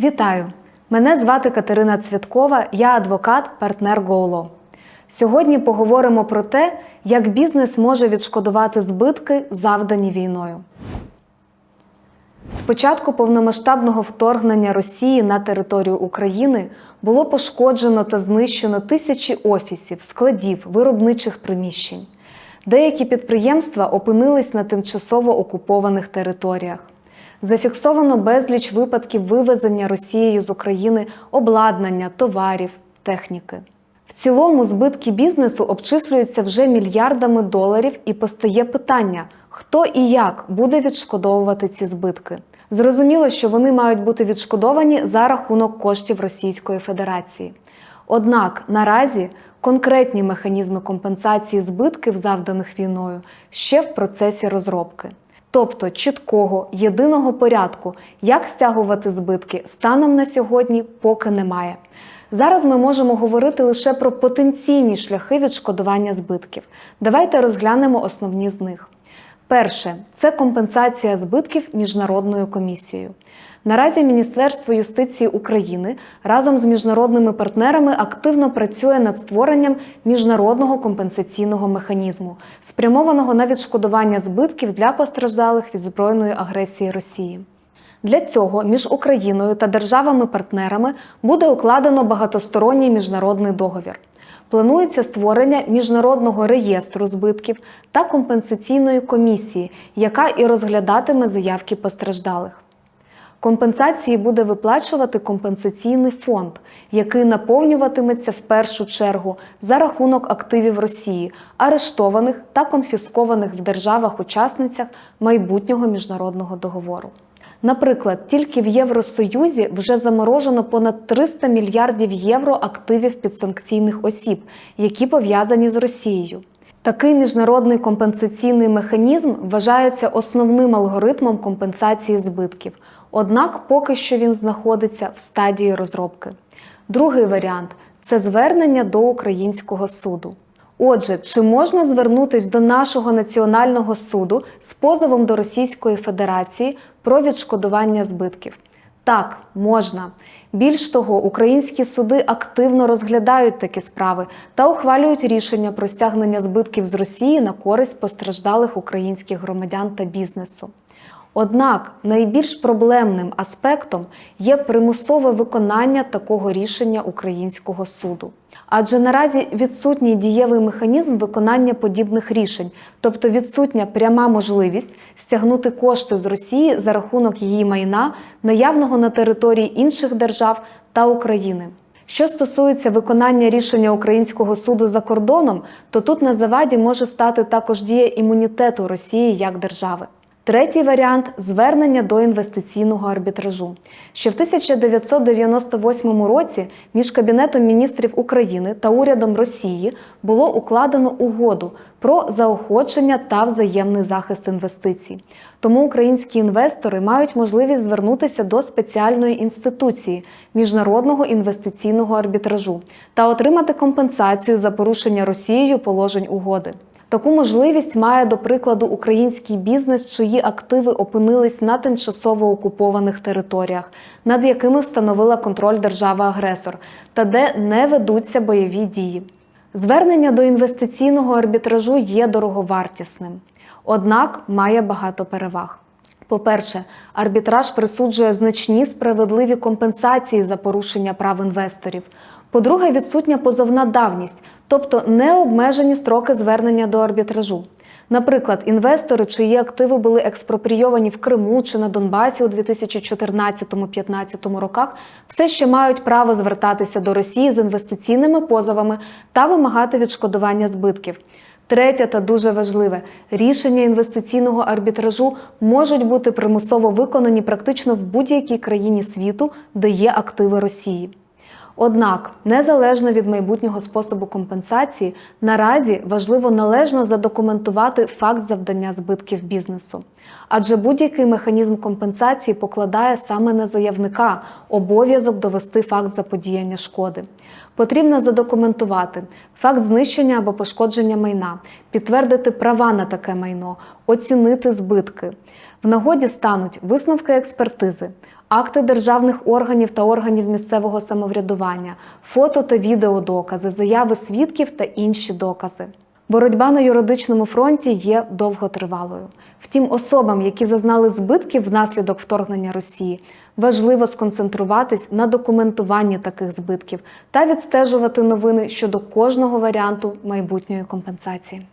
Вітаю! Мене звати Катерина Цвяткова, я адвокат, партнер GoLaw. Сьогодні поговоримо про те, як бізнес може відшкодувати збитки, завдані війною. З початку повномасштабного вторгнення Росії на територію України було пошкоджено та знищено тисячі офісів, складів, виробничих приміщень. Деякі підприємства опинились на тимчасово окупованих територіях. Зафіксовано безліч випадків вивезення Росією з України обладнання, товарів, техніки. В цілому збитки бізнесу обчислюються вже мільярдами доларів і постає питання, хто і як буде відшкодовувати ці збитки. Зрозуміло, що вони мають бути відшкодовані за рахунок коштів Російської Федерації. Однак наразі конкретні механізми компенсації збитків, завданих війною, ще в процесі розробки. Тобто чіткого єдиного порядку, як стягувати збитки, станом на сьогодні поки немає. Зараз ми можемо говорити лише про потенційні шляхи відшкодування збитків. Давайте розглянемо основні з них. Перше це компенсація збитків міжнародною комісією. Наразі Міністерство юстиції України разом з міжнародними партнерами активно працює над створенням міжнародного компенсаційного механізму, спрямованого на відшкодування збитків для постраждалих від збройної агресії Росії. Для цього між Україною та державами-партнерами буде укладено багатосторонній міжнародний договір. Планується створення міжнародного реєстру збитків та компенсаційної комісії, яка і розглядатиме заявки постраждалих. Компенсації буде виплачувати компенсаційний фонд, який наповнюватиметься в першу чергу за рахунок активів Росії, арештованих та конфіскованих в державах-учасницях майбутнього міжнародного договору. Наприклад, тільки в Євросоюзі вже заморожено понад 300 мільярдів євро активів підсанкційних осіб, які пов'язані з Росією. Такий міжнародний компенсаційний механізм вважається основним алгоритмом компенсації збитків, однак поки що він знаходиться в стадії розробки. Другий варіант це звернення до українського суду. Отже, чи можна звернутися до нашого національного суду з позовом до Російської Федерації про відшкодування збитків? Так, можна. Більш того, українські суди активно розглядають такі справи та ухвалюють рішення про стягнення збитків з Росії на користь постраждалих українських громадян та бізнесу. Однак найбільш проблемним аспектом є примусове виконання такого рішення українського суду. Адже наразі відсутній дієвий механізм виконання подібних рішень, тобто відсутня пряма можливість стягнути кошти з Росії за рахунок її майна, наявного на території інших держав та України. Що стосується виконання рішення українського суду за кордоном, то тут на заваді може стати також дія імунітету Росії як держави. Третій варіант звернення до інвестиційного арбітражу. Ще в 1998 році між Кабінетом міністрів України та урядом Росії було укладено угоду про заохочення та взаємний захист інвестицій. Тому українські інвестори мають можливість звернутися до спеціальної інституції міжнародного інвестиційного арбітражу та отримати компенсацію за порушення Росією положень угоди. Таку можливість має, до прикладу, український бізнес, чиї активи опинились на тимчасово окупованих територіях, над якими встановила контроль держава-агресор, та де не ведуться бойові дії. Звернення до інвестиційного арбітражу є дороговартісним, однак має багато переваг. По-перше, арбітраж присуджує значні справедливі компенсації за порушення прав інвесторів. По-друге, відсутня позовна давність, тобто необмежені строки звернення до арбітражу. Наприклад, інвестори, чиї активи були експропрійовані в Криму чи на Донбасі у 2014-2015 роках, все ще мають право звертатися до Росії з інвестиційними позовами та вимагати відшкодування збитків. Третє та дуже важливе рішення інвестиційного арбітражу можуть бути примусово виконані практично в будь-якій країні світу, де є активи Росії. Однак, незалежно від майбутнього способу компенсації, наразі важливо належно задокументувати факт завдання збитків бізнесу. Адже будь-який механізм компенсації покладає саме на заявника обов'язок довести факт заподіяння шкоди. Потрібно задокументувати факт знищення або пошкодження майна, підтвердити права на таке майно, оцінити збитки. В нагоді стануть висновки експертизи, акти державних органів та органів місцевого самоврядування, фото та відеодокази, заяви свідків та інші докази. Боротьба на юридичному фронті є довготривалою. Втім, особам, які зазнали збитків внаслідок вторгнення Росії, важливо сконцентруватись на документуванні таких збитків та відстежувати новини щодо кожного варіанту майбутньої компенсації.